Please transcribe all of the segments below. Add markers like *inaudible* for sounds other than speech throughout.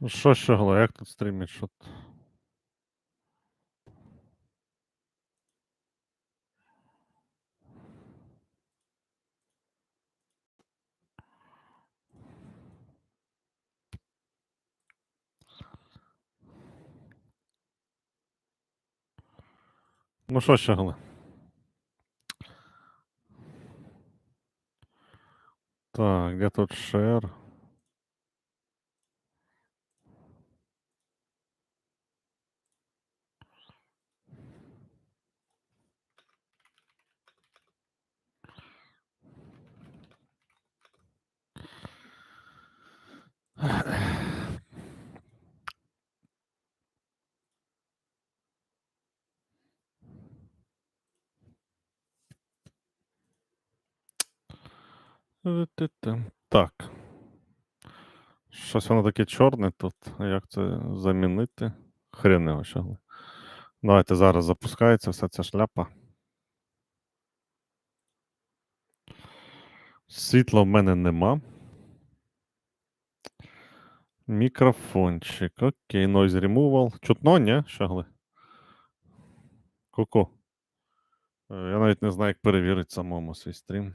Ну що щогло, як тут стрімить, що Ну що щогло? Так, где тут share? Так. Щось воно таке чорне тут. Як це замінити? Хрен його щогло. Давайте зараз запускається вся ця шляпа. Світла в мене нема. Мікрофончик. Окей, noise removal. Чутно, ні? Щогли? Ку-ку. Е, Я навіть не знаю, як перевірити самому свій стрім.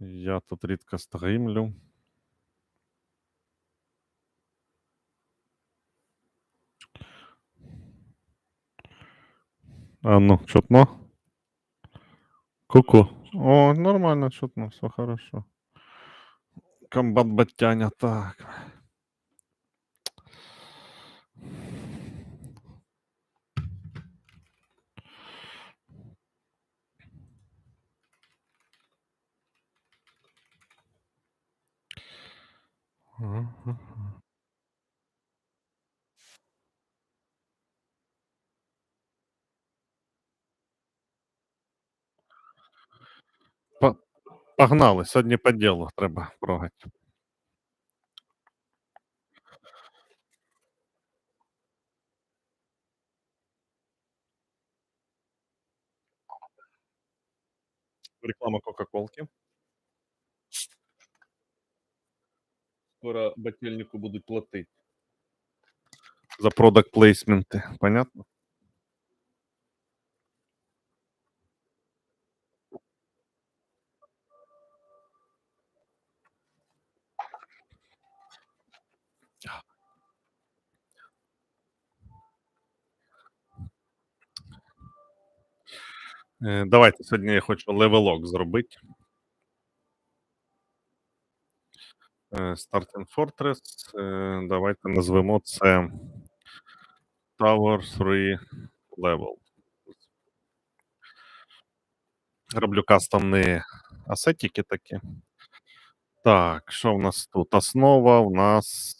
Я тут рідко стрімлю. А ну, чутно? Ку-ку. О, нормально чутно, все хорошо. Комбат батяня, так. Погнали, сьогодні по ділу треба прогать. Реклама "Кока-колки". Скоро Котельнику будуть платить. За продакт плейсменти, понятно? Е, давайте сьогодні я хочу левелок зробити. Е, Starting Fortress. Е, давайте назвемо це Tower 3 Level. Роблю кастомні асетики такі. Так, що в нас тут? Основа у нас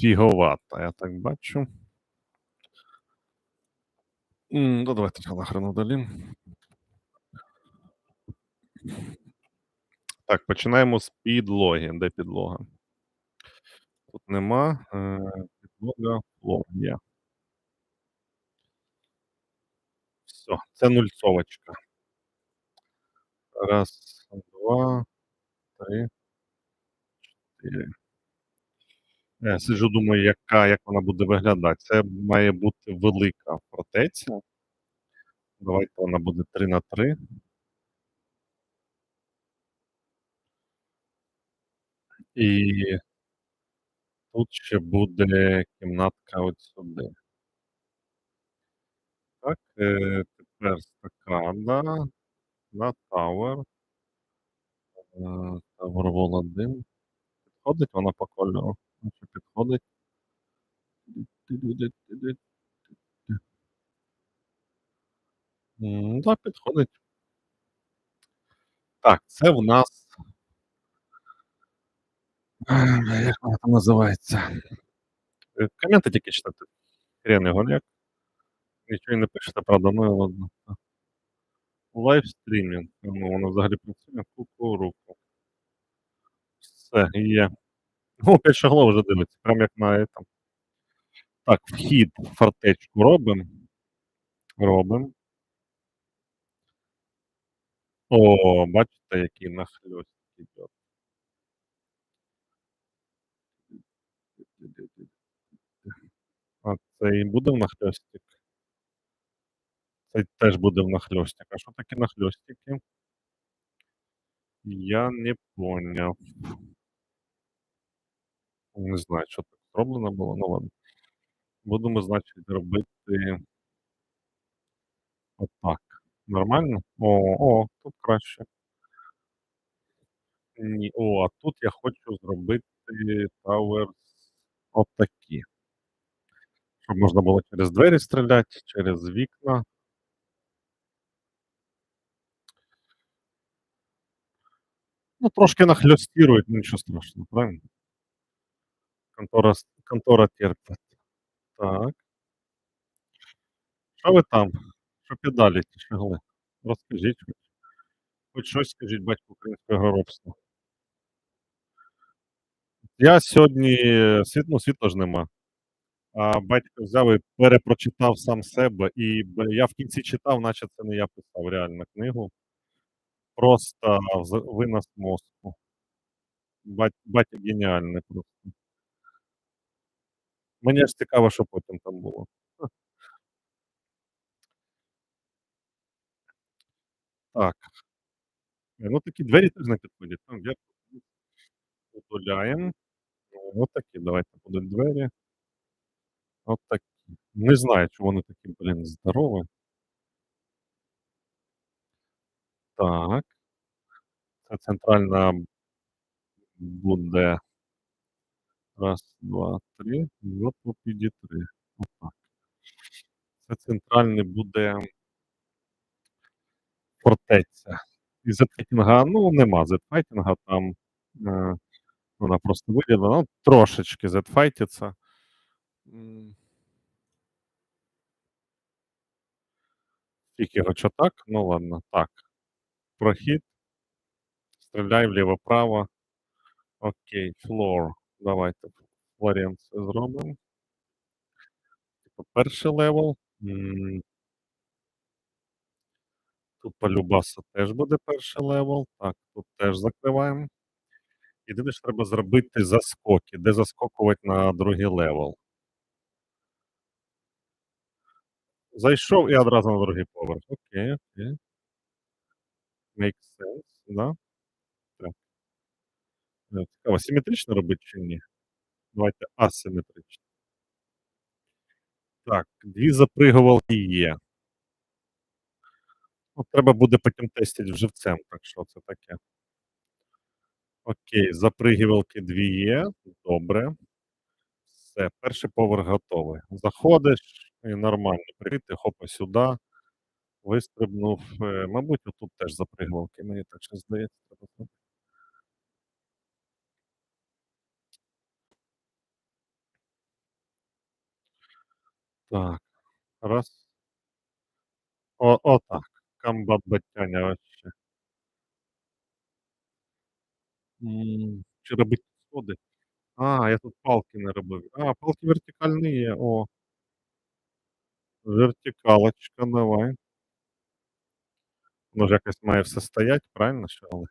фіговата, я так бачу. М, Ну, Так, починаємо з підлоги. Де підлога? Тут нема. Е, підлога, є. Все, це нульцовочка. Раз, два, три, чотири. Я сиджу, думаю, яка, як вона буде виглядати. Це має бути велика фортеця. Давайте вона буде 3 на 3. І тут ще буде кімнатка от сюди. Так, е, тепер стакана на. Е, Tower Wall 1. Підходить вона по кольору? Наче підходить. Да, підходить. Так, це в нас як вона там називається? Е, коменти тільки читати. Хрен його як. Нічого не пишете, правда, ну і ладно. Лайвстрімінг. Ну, воно взагалі працює. Кукуруку. Все, є. Ну, 5 шаглов вже дивиться, прям як на этом. Так, вхід в фортечку робимо. Робимо. О, бачите, який нахльост іде. А цей буде внахльостик? Цей теж буде внахльостик. А що таке нахльостики? Я не поняв. Не знаю, що так зроблено було, ну ладно. Будемо, значить, робити отак. Нормально? О, о, тут краще. Ні, о, а тут я хочу зробити towers отакі. Щоб можна було через двері стріляти, через вікна. Ну, трошки нахльостирують, ну нічого страшного, правильно? Контора, контора терпить. Так. Що ви там? Що педалі тягли? Розкажіть хоч. Хоч щось скажіть, батько українського горобства. Я сьогодні світ, ну, світла ж нема. Батько взяв і перепрочитав сам себе, і я в кінці читав, наче це не я писав реально книгу. Просто винос мозку. Бать, батя геніальний просто. Мені ж цікаво, що потім там було. *laughs* Так. Е, Ну такі двері теж не підходять. Там вверх Утуляємо. От такі, давайте будуть двері. От такі. Не знаю, чому вони такі, блін, здорові. Так. Це центральна буде. Раз, два, три. Ну, тут підітри. Отак. Це центральний буде фортеця. І зетфайтінга, ну, нема зетфайтінга там. Е, вона просто виділена. Ну, трошечки зетфайтиться. Тільки хоча так, ну ладно, так. Прохід. Стріляй вліво-право. Окей, floor. Давайте Флоренцію зробимо. Типу перший левел. Тут по Любасу теж буде перший левел. Так, тут теж закриваємо. Єдине, що треба зробити заскоки, де заскокувати на другий левел. Зайшов і одразу на другий поверх. Окей, окей. Makes sense, да? Так. Е, Цікаво, симетрично робити чи ні? Давайте асиметрично. Так, дві запригувалки є. Ну, треба буде потім тестити живцем, так що це таке. Окей, запригувалки дві є. Добре. Все, перший поверх готовий. Заходиш і нормально. Прийти, хопа сюди. Вистрибнув. Е, Мабуть, отут теж запригувалки, мені так що здається. Так. Раз. О, отак. Комбат батяня вообще. М, Чи робити сходи? А, я тут палки не робив. А, палки вертикальні є. О, вертикалочка, давай. Воно ж якось має все стоять, правильно? Що? Але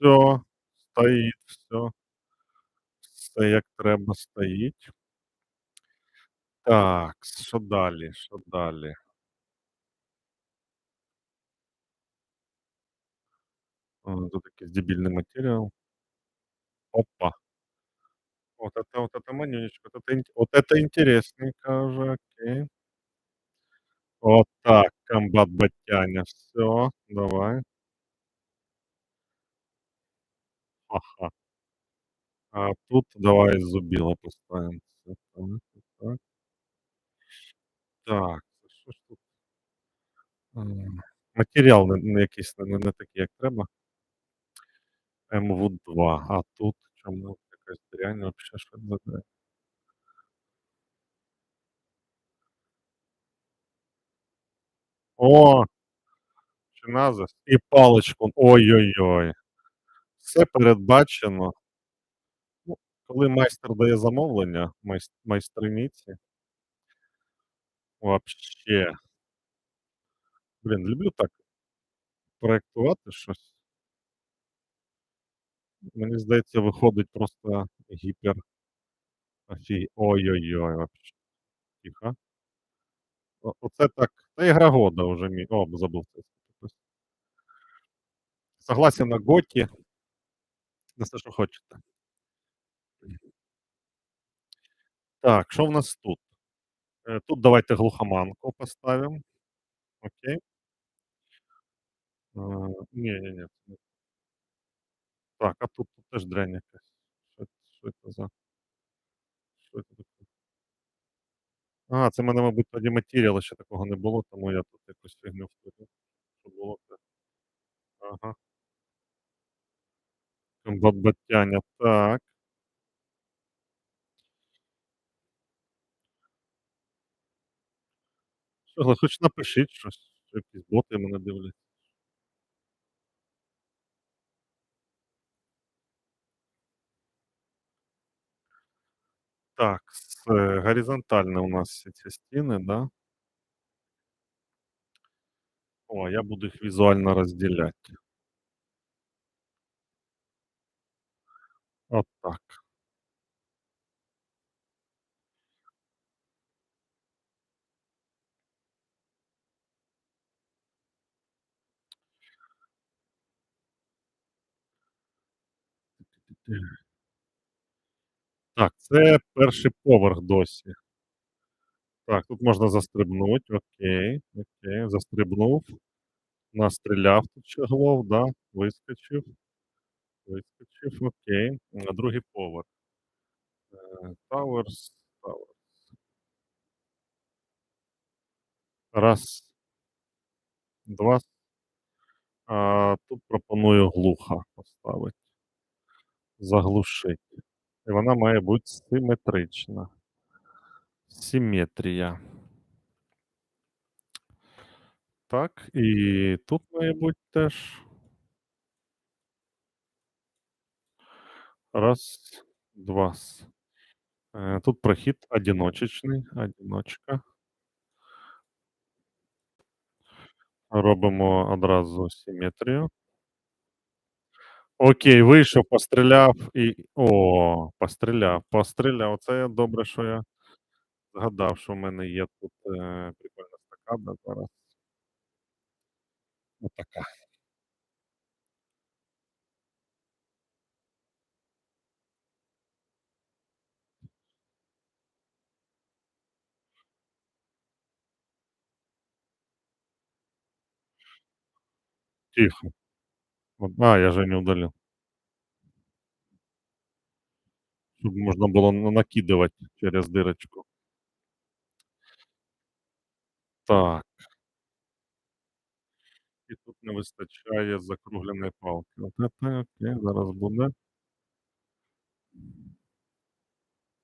все, стоїть, все. Все як треба стоїть. Так, що далі? Що далі? А, тут якийсь дебільний матеріал. Опа. Вот это, вот это манюнечко, вот это, ин- вот это интересненько уже, окей. Вот так, комбат батяня, все, давай. Ага. А тут давай зубило поставим. Всё, так, вот так. Так, це що ж тут? М, Матеріал не, не якийсь не, не не такий, як треба. МВ2. А тут чому Якась дрянь вообще що О, чиназис і паличку. Ой-ой-ой. Все передбачено. Ну, коли майстер дає замовлення, майс- майстриніці, вообще. Блін, люблю так проєктувати щось. Мені здається, виходить просто гіпер ой-ой-ой. Тихо. Оце так. Та ігра года уже мі О, забув це Согласен на GOTY. На все, що хочете. Так, що в нас тут? Е, тут давайте глухоманку поставимо. Окей. Не-не-не. Так, а тут тут теж дрянь якась. Що що це за що це таке? А, це мене, мабуть, тоді матеріалу ще такого не було, тому я тут якусь фігню вставив, щоб було це. Ага. Комбат-батяня, так. Що хоч напишіть щось, що якісь боти мене дивляться. Так, с е, горизонтально у нас всі ці стіни, да? О, я буду їх візуально розділяти. От так. Так, це перший поверх досі. Так, тут можна застрибнуть. Окей, окей, застрибнув. Настріляв тут чеглов, да, вискочив. Вискочив, окей. На другий поверх. Е, Towers, Towers. Раз. Два. А, тут пропоную глухо поставити. Заглушити. І вона має бути симетрична. Симметрія. Так, і тут має бути теж. Раз, двас. Е, тут прохід одиночечний, одиночка. Робимо одразу симетрію. Окей, вийшов, постріляв і о, постріляв, постріляв. Це я добре, що я згадав, що в мене є тут, е, прикольна стакана зараз. Отака. Тихо. Вот, а, я же не удалил. Щоб можна було на накидувати через дирочку. Так. І тут не вистачає закругленої палки. От це окей, зараз буде.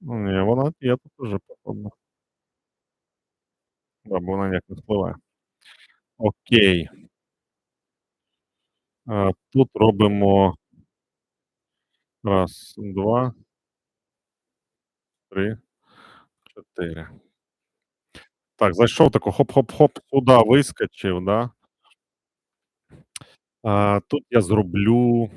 Ну ні, вона є тут уже походу. Да, бо вона ніяк не впливає. Окей. Тут робимо раз, два, три, чотири. Так, зайшов тако хоп-хоп-хоп, сюди вискочив, да. А, тут я зроблю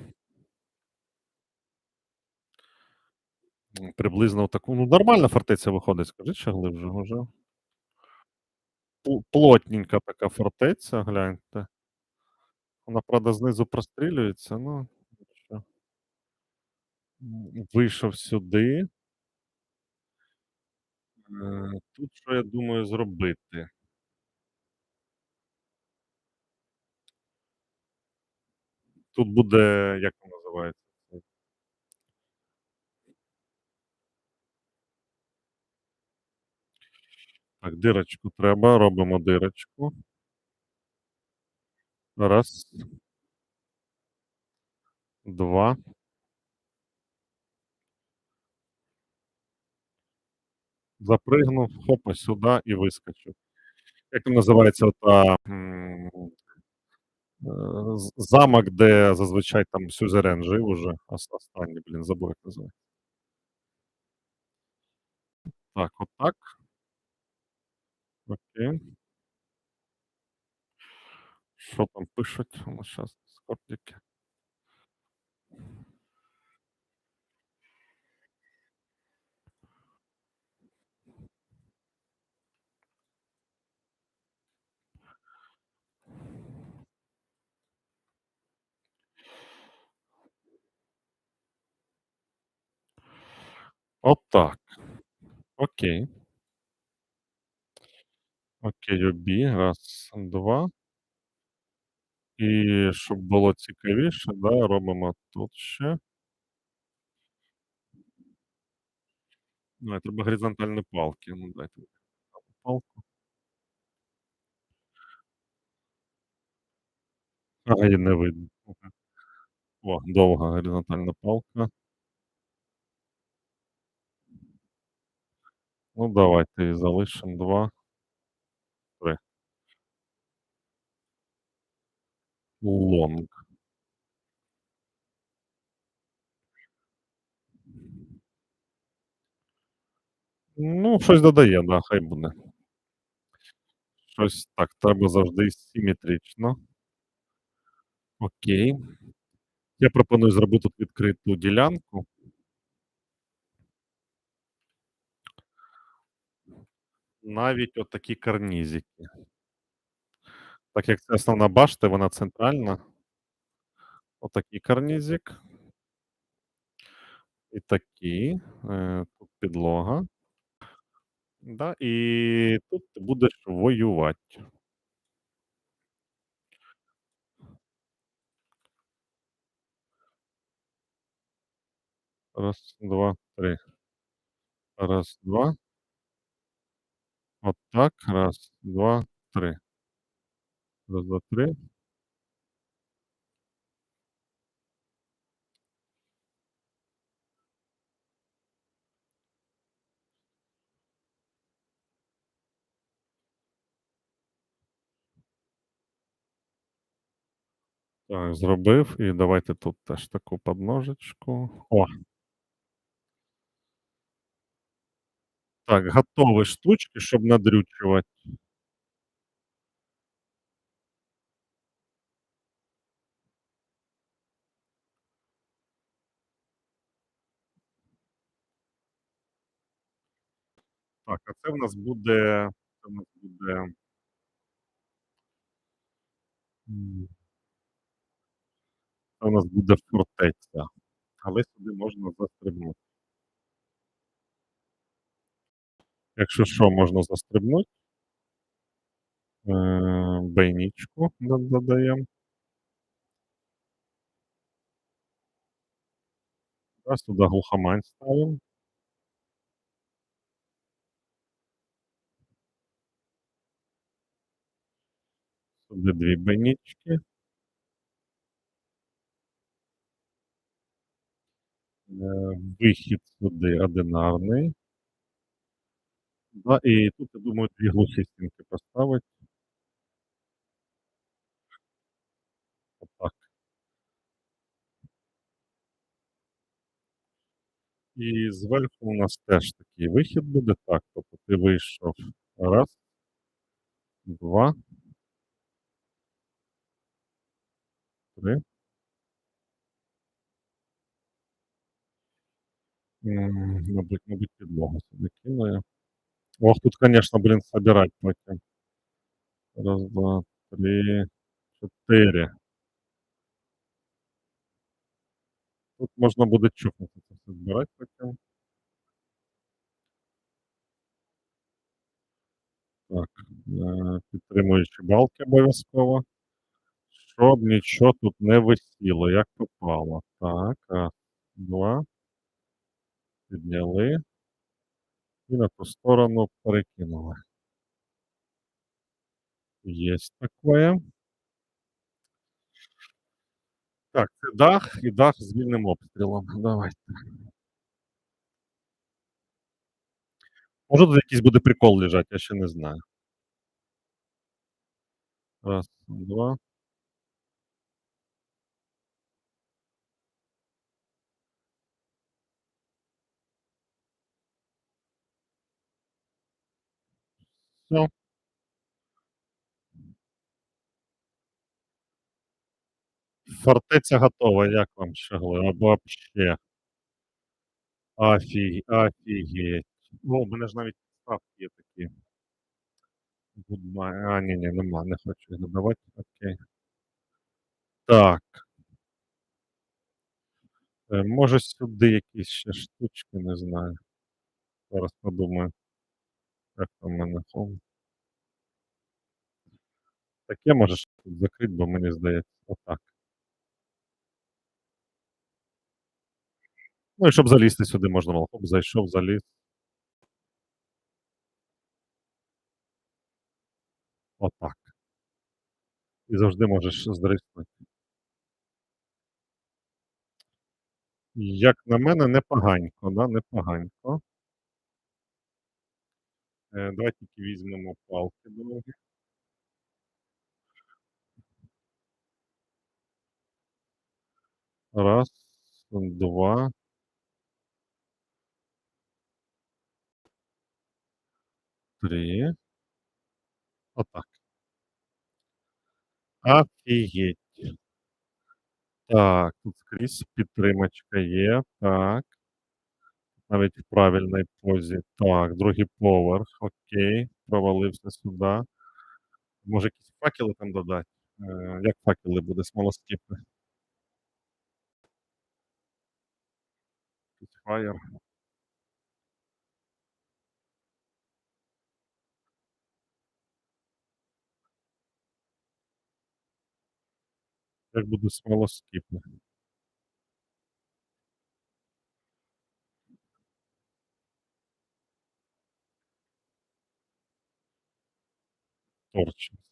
приблизно таку ну, нормальна фортеця виходить, скажи, чи глибше? Пл плотненька така фортеця, гляньте. Вона, правда, знизу прострілюється, ну. М, вийшов сюди. Е, тут що я думаю зробити? Тут буде, як він називається? Так, дирочку треба, робимо дирочку. Раз. Два. Запригнув, хопа, сюди і вискочив. Як там називається ота, м, е, замок, де зазвичай там сюзерен жив уже, ос останній, блін, забув, як називається. Так, отак. Окей. Що там пишуть? У нас зараз скордики. так Окей. Окей, обі. Раз, два. І щоб було цікавіше, да, робимо тут ще. Ну, треба горизонтальні палки. Ну, дайте палку. Ага, її не видно. О, довга горизонтальна палка. Ну, давайте її залишимо 2. 3. Лонг. Ну, щось додає, да, хай буде. Щось так, треба завжди симетрично. Окей. Я пропоную зробити відкриту ділянку. Навіть отакі карнізики. Так як це основна башта, вона центральна. Отакий карнізик. І такий. Е, тут підлога. Да, і тут ти будеш воювати. Раз, два, три. Раз, два. Отак. Раз, два, три. Раз, два, три. Так, зробив. І давайте тут теж таку подножечку. О! Так, готові штучки, щоб надрючувати. Так, а це в нас буде це в нас буде Це у нас буде фортеця, але сюди можна застрибнути. Якщо що, можна застрибнуть. Е, бойничку до додаємо. Раз туди глухомань ставимо. Сюди 2 бойнички. Е, вихід сюди одинарний. Да, і тут, я думаю, 2 глухі стінки поставить. Отак. І зверху у нас теж такий вихід буде. Так, тобто ти вийшов. Раз. 2. 3. М, мабуть мабуть, підлогу сюди кину я. Ох, тут, конечно, блін, собирать потім. Раз, два, три, чотири. Тут можна буде чухнути це все збирать потім. Так, е, підтримуючі балки обов'язково. Щоб нічого тут не висіло, як попало. Так, раз, два. Підняли. І на ту сторону перекинули. Есть такое. Так, це дах і дах з вільним обстрілом. Давайте. Може тут якийсь буде прикол лежать, я ще не знаю. Раз, два. Всё. Фортеця готова. Як вам шагли? А вообще. Офі офігеть. О, у мене ж навіть підставки є такі. Goodbye. А, ні, ні, нема, не хочу їх додавати. Окей. Так. Е, може сюди якісь ще штучки, не знаю. Зараз подумаю. Як там мене Home? Таке можеш тут закрити, бо мені здається, отак. Ну і щоб залізти сюди можна було. Хоп, зайшов, заліз. Отак. І завжди можеш здриснути. Як на мене, непоганько, да, непоганько. Е, давай тільки візьмемо палки довгі. Раз, два. Три. Отак. Офігеть. Так, тут скрізь підтримочка є. Так. Навіть в правильній позі. Так, другий поверх. Окей. Провалився сюди. Може якісь факели там додати? Е, як факели буде? Смолоскипи. Якийсь фаєр. Як буде смолоскипи? Торчить. О.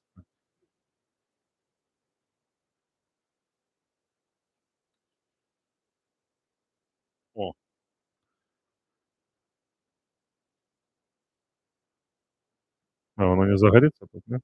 А воно не загорится тут, нет?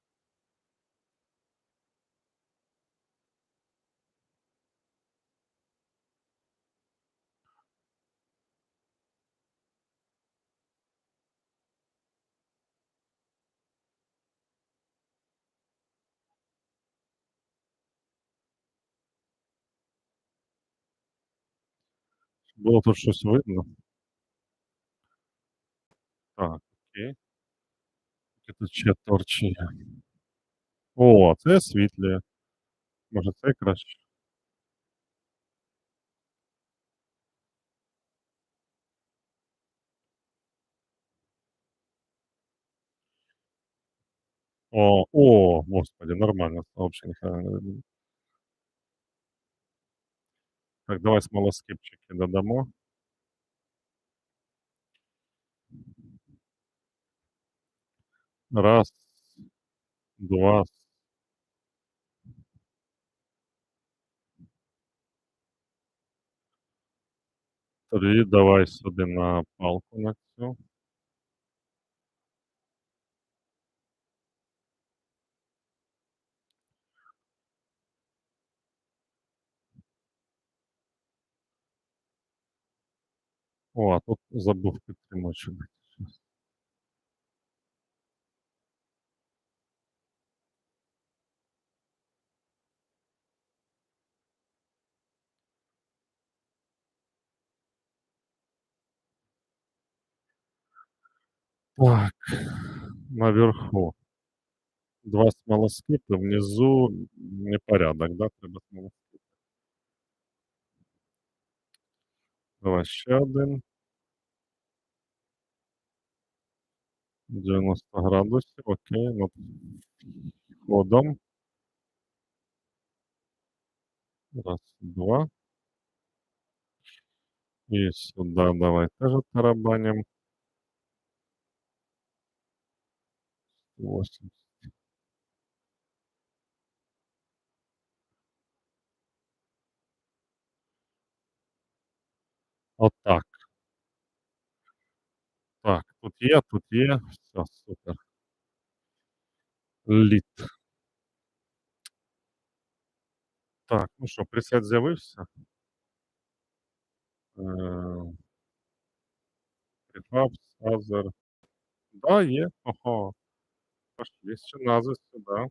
Було тут щось видно. Так, окей. Які тут ще торчі є. О, це освітлює. Може це краще? О, о, господи, нормально. Вообще ніхера не видно. Так, давай смолоскипчики додамо. Раз, два. Три. Давай сюди на палку на цю. О, а тут забув підтримочок. Так, наверху. Два смолоскипа, внизу непорядок, да, треба смолоскипи. Давай ще один. 90 градусів, окей, над входом. Раз, два. І сюди давай теж тарабаним. 80. Отак. Так, тут є, тут є. Все, супер. Лід. Так, ну що, пресет з'явився? Е, Prefabs, Other. Да, є. Ого. Пошли ще назви сюди.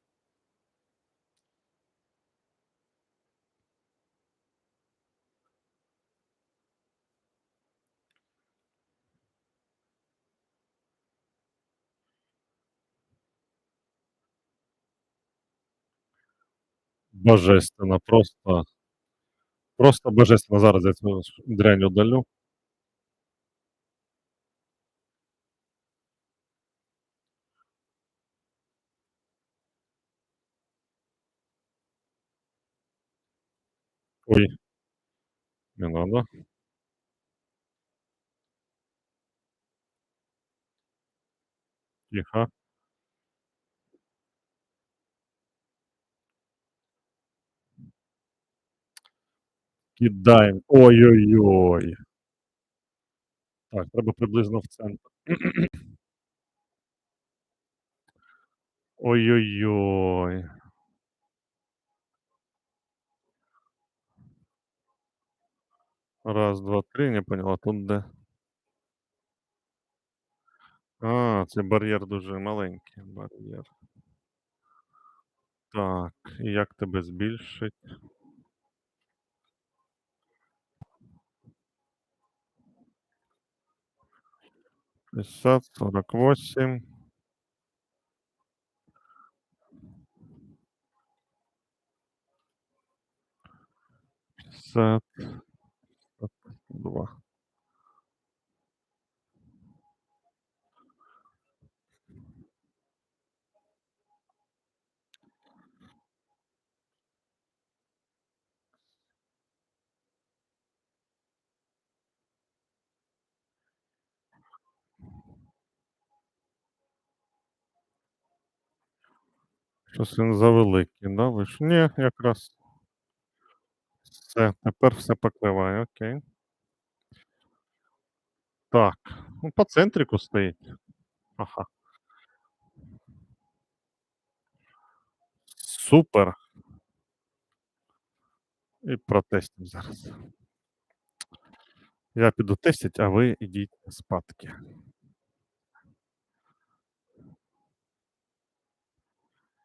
Божественно, просто. Просто божественно. Зараз я цю дрянь удалю. Ой. Не надо. Тихо. Кидаємо. Ой-ой-ой. Так, треба приблизно в центр. *clears throat* Ой-ой-ой. Раз, два, три, не понял, а тут де? А, це бар'єр дуже маленький, бар'єр. Так, і як тебе збільшить? 50, 48. Пятьдесят. Два. Щось він завеликий, да, виш Ні, якраз. Все, тепер все покриває, окей. Так, ну по центрику стоїть. Ага. Супер. І протестимо зараз. Я піду тестить, а ви йдіть спадки.